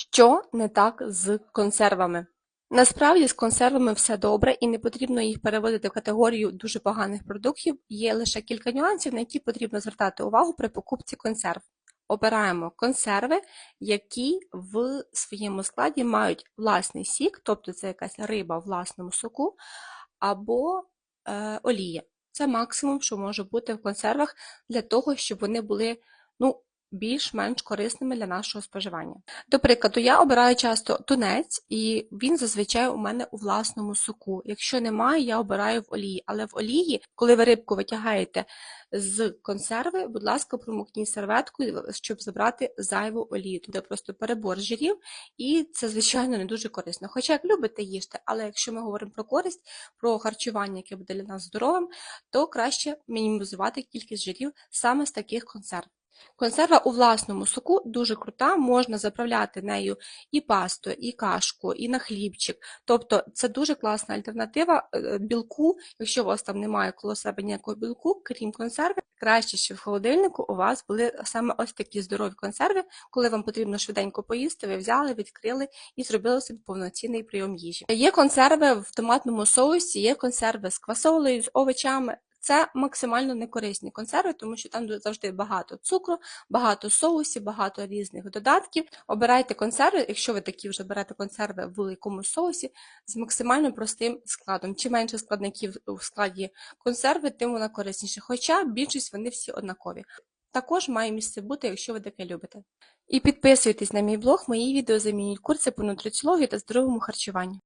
Що не так з консервами? Насправді з консервами все добре і не потрібно їх переводити в категорію дуже поганих продуктів. Є лише кілька нюансів, на які потрібно звертати увагу при покупці консерв. Обираємо консерви, які в своєму складі мають власний сік, тобто це якась риба в власному соку, або е, олія. Це максимум, що може бути в консервах для того, щоб вони були ну, більш-менш корисними для нашого споживання. До прикладу, я обираю часто тунець, і він зазвичай у мене у власному соку. Якщо немає, я обираю в олії. Але в олії, коли ви рибку витягаєте з консерви, будь ласка, промокніть серветкою, щоб забрати зайву олію. Туди просто перебор жирів, і це, звичайно, не дуже корисно. Хоча як любите їжте, але якщо ми говоримо про користь, про харчування, яке буде для нас здоровим, то краще мінімізувати кількість жирів саме з таких консерв. Консерва у власному соку дуже крута, можна заправляти нею і пасту, і кашку, і на хлібчик. Тобто це дуже класна альтернатива е, білку, якщо у вас там немає коло себе ніякого білку, крім консерви, краще, щоб в холодильнику у вас були саме ось такі здорові консерви, коли вам потрібно швиденько поїсти, ви взяли, відкрили і зробили собі повноцінний прийом їжі. Є консерви в томатному соусі, є консерви з квасолею, з овочами. Це максимально некорисні консерви, тому що там завжди багато цукру, багато соусів, багато різних додатків. Обирайте консерви, якщо ви такі вже берете консерви в великому соусі, з максимально простим складом. Чим менше складників у складі консерви, тим вона корисніша. Хоча більшість вони всі однакові. Також має місце бути, якщо ви таке любите. І підписуйтесь на мій блог, мої відео замінюють курси по нутриціології та здоровому харчуванню.